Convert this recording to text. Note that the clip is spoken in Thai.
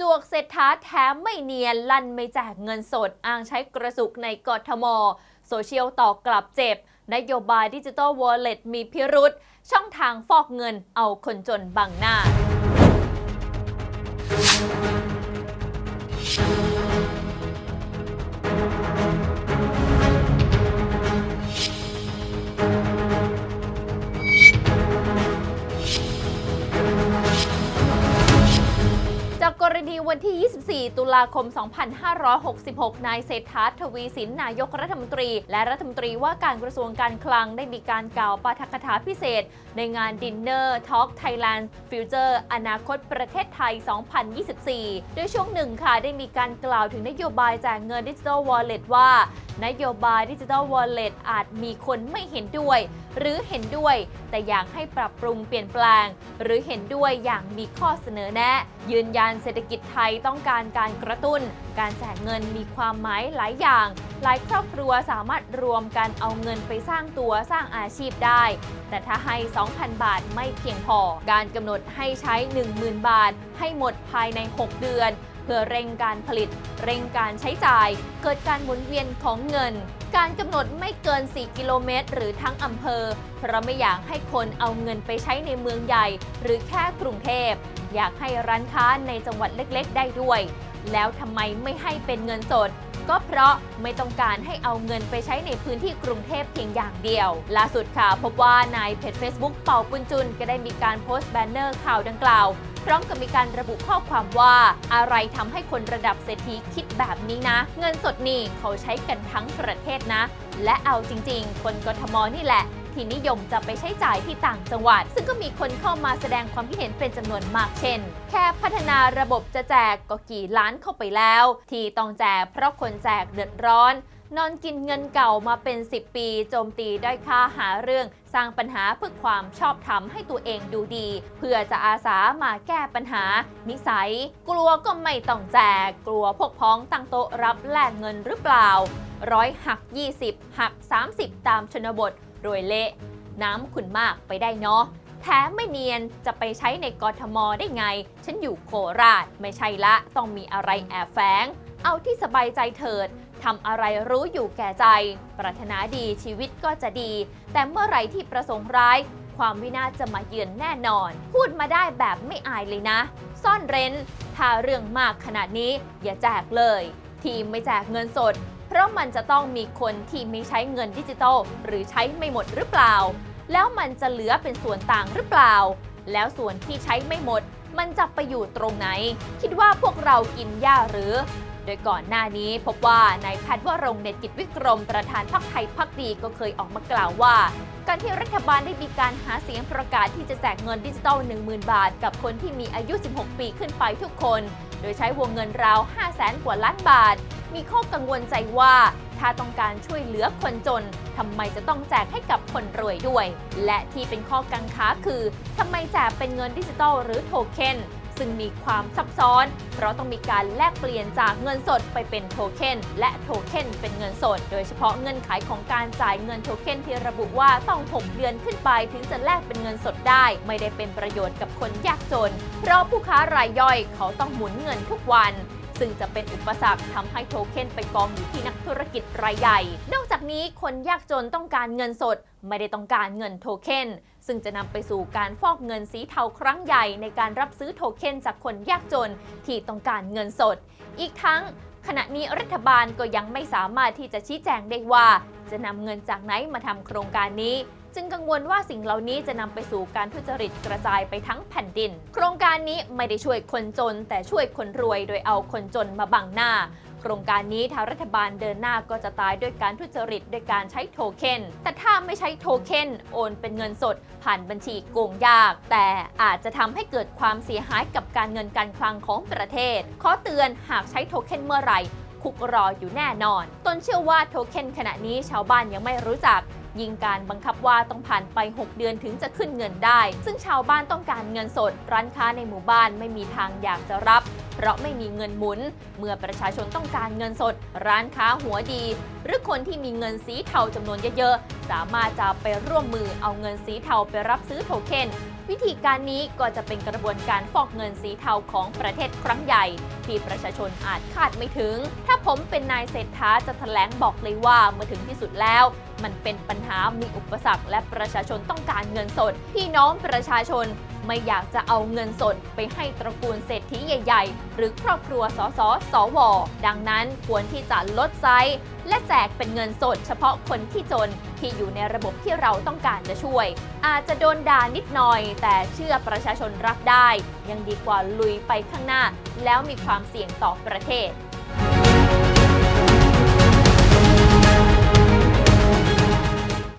จวกเศรษฐาแถมไม่เนียนลั่นไม่แจกเงินสดอ้างใช้กระสุกในกทม โซเชียลต่อกลับเจ็บ นโยบายดิจิตอลวอลเล็ตมีพิรุษช่องทางฟอกเงินเอาคนจนบังหน้า วันที่ 24 ตุลาคม 2566 นายเศรษฐาทวีสินนายกรัฐมนตรี และรัฐมนตรีว่าการกระทรวงการคลังได้มีการกล่าวปาฐกถาพิเศษ ในงานดินเนอร์ท็อกไทยแลนด์ฟิวเจอร์อนาคตประเทศไทย 2024 โดยช่วงหนึ่งค่ะได้มีการกล่าวถึงนโยบายแจกเงินดิจิทัลวอลเล็ตว่า นโยบายดิจิ t a ลวอลเล็ตอาจมีคนไม่เห็นด้วย หรือเห็นด้วย แต่อยากให้ปรับปรุงเปลี่ยนแปลง หรือเห็นด้วยอย่างมีข้อเสนอแนะ ยืนยันเศรษฐกิจไทยต้องการการกระตุ้น การแจกเงินมีความหมายหลายอย่าง หลายครอบครัวสามารถรวมกันเอาเงินไปสร้างตัวสร้างอาชีพได้ แต่ถ้าให้ 2,000 บาทไม่เพียงพอ การกำหนดให้ใช้ 10,000 บาท ให้หมดภายใน 6 เดือน เพื่อเร่งการผลิต เร่งการใช้จ่าย เกิดการหมุนเวียนของเงิน การกำหนดไม่เกิน 4 กิโลเมตร หรือทั้งอำเภอ เพราะไม่อยากให้คนเอาเงินไปใช้ในเมืองใหญ่ หรือแค่กรุงเทพ อยากให้ร้านค้าในจังหวัดเล็กๆ ได้ด้วย แล้วทำไมไม่ให้เป็นเงินสดก็เพราะไม่ต้องการให้เอาเงินไปใช้ในพื้นที่กรุงเทพเพียงอย่างเดียว ล่าสุดค่ะพบว่าในเพจ Facebook เป่าปุนจุนก็ได้มีการโพสต์แบนเนอร์ข่าวดังกล่าว พร้อมกับมีการระบุข้อความว่า อะไรทำให้คนระดับเศรษฐีคิดแบบนี้นะ เงินสดนี่เขาใช้กันทั้งประเทศนะ และเอาจริง ๆ คนกทมนี่แหละที่นิยมจะไปใช้จ่ายที่ต่างจังหวัด ซึ่งก็มีคนเข้ามาแสดงความคิดเห็นเป็นจำนวนมากเช่น แค่พัฒนาระบบจะแจกก็กี่ล้านเข้าไปแล้ว ที่ต้องแจกเพราะคนแจกเดือดร้อน นอนกินเงินเก่ามาเป็น 10 ปี โจมตีด้อยค่าหาเรื่อง สร้างปัญหาเพื่อความชอบธรรมให้ตัวเองดูดี เพื่อจะอาสามาแก้ปัญหา นิสัย กลัวก็ไม่ต้องแจก กลัวพวกพ้องตั้งโต๊ะรับแลกเงินหรือเปล่า ร้อยหัก 20 หัก 30 ตามชนบทรวยเละ น้ำขุนมากไปได้เนาะแถมไม่เนียนจะไปใช้ในกทมได้ไง ฉันอยู่โคราชไม่ใช่ละ ต้องมีอะไรแอบแฝงเอาที่สบายใจเถิด ทำอะไรรู้อยู่แก่ใจ ปรารถนาดีชีวิตก็จะดี แต่เมื่อไรที่ประสงค์ร้าย ความวินาศจะมาเยือนแน่นอน พูดมาได้แบบไม่อายเลยนะ ซ่อนเร้น ถ้าเรื่องมากขนาดนี้อย่าแจกเลย ทีมไม่แจกเงินสด เพราะมันจะต้องมีคนที่ไม่ใช้เงินดิจิตอลหรือใช้ไม่หมดหรือเปล่า แล้วมันจะเหลือเป็นส่วนต่างหรือเปล่า แล้วส่วนที่ใช้ไม่หมด มันจะไปอยู่ตรงไหน คิดว่าพวกเรากินหญ้าหรือ โดยก่อนหน้านี้พบว่านายแพทย์วรงค์เดชกิจวิกรมประธานพรรคไทยพักดีก็เคยออกมากล่าวว่า การที่รัฐบาลได้มีการหาเสียงประกาศที่จะแจกเงินดิจิตอล 10,000 บาท กับคนที่มีอายุ 16 ปีขึ้นไปทุกคน โดยใช้วงเงินราว 5 0 0แสนกว่าล้านบาท มีข้อกังวลใจว่าถ้าต้องการช่วยเหลือคนจนทำไมจะต้องแจกให้กับคนรวยด้วย และที่เป็นข้อกังขาคือทำไมแจกเป็นเงินดิจิตอลหรือโทเค็น ซึ่งมีความซับซ้อน เพราะต้องมีการแลกเปลี่ยนจากเงินสดไปเป็นโทเค็นและโทเค็นเป็นเงินสด โดยเฉพาะเงื่อนไขของการจ่ายเงินโทเค็นที่ระบุว่าต้อง 6 เดือนขึ้นไปถึงจะแลกเป็นเงินสดได้ ไม่ได้เป็นประโยชน์กับคนยากจน เพราะผู้ค้ารายย่อยเขาต้องหมุนเงินทุกวัน ซึ่งจะเป็นอุปสรรคทำให้โทเค็นไปกองอยู่ที่นักธุรกิจรายใหญ่ นอกจากนี้คนยากจนต้องการเงินสด ไม่ได้ต้องการเงินโทเค็นซึ่งจะนำไปสู่การฟอกเงินสีเทาครั้งใหญ่ในการรับซื้อโทเค็นจากคนยากจนที่ต้องการเงินสด อีกทั้งขณะนี้รัฐบาลก็ยังไม่สามารถที่จะชี้แจงได้ว่า จะนำเงินจากไหนมาทำโครงการนี้ จึงกังวลว่าสิ่งเหล่านี้จะนำไปสู่การทุจริตกระจายไปทั้งแผ่นดิน โครงการนี้ไม่ได้ช่วยคนจน แต่ช่วยคนรวยโดยเอาคนจนมาบังหน้า โครงการนี้ทางรัฐบาลเดินหน้าก็จะตายด้วยการทุจริตด้วยการใช้โทเค็น แต่ถ้าไม่ใช้โทเค็นโอนเป็นเงินสด ผ่านบัญชีโกงยาก แต่อาจจะทำให้เกิดความเสียหายกับการเงินการคลังของประเทศ ขอเตือนหากใช้โทเค็นเมื่อไหร่คุกรออยู่แน่นอน ตนเชื่อว่าโทเค็นขณะนี้ชาวบ้านยังไม่รู้จัก ยิ่งการบังคับว่าต้องผ่านไป 6 เดือนถึงจะขึ้นเงินได้ ซึ่งชาวบ้านต้องการเงินสด ร้านค้าในหมู่บ้านไม่มีทางอยากจะรับ เพราะไม่มีเงินหมุน เมื่อประชาชนต้องการเงินสด ร้านค้าหัวดี หรือคนที่มีเงินสีเทาจำนวนเยอะๆ สามารถจะไปร่วมมือเอาเงินสีเทาไปรับซื้อโทเค็น วิธีการนี้ก็จะเป็นกระบวนการฟอกเงินสีเทาของประเทศครั้งใหญ่ ที่ประชาชนอาจคาดไม่ถึง ถ้าผมเป็นนายเศรษฐาจะแถลงบอกเลยว่าเมื่อถึงที่สุดแล้ว มันเป็นปัญหามีอุปสรรคและประชาชนต้องการเงินสด พี่น้องประชาชน ไม่อยากจะเอาเงินสดไปให้ตระกูลเศรษฐีใหญ่ ๆ หรือครอบครัวสสสว ดังนั้นควรที่จะลดไซส์และแจกเป็นเงินสดเฉพาะคนที่จนที่อยู่ในระบบที่เราต้องการจะช่วย อาจจะโดนด่านิดหน่อย แต่เชื่อประชาชนรับได้ ยังดีกว่าลุยไปข้างหน้า แล้วมีความเสี่ยงต่อประเทศ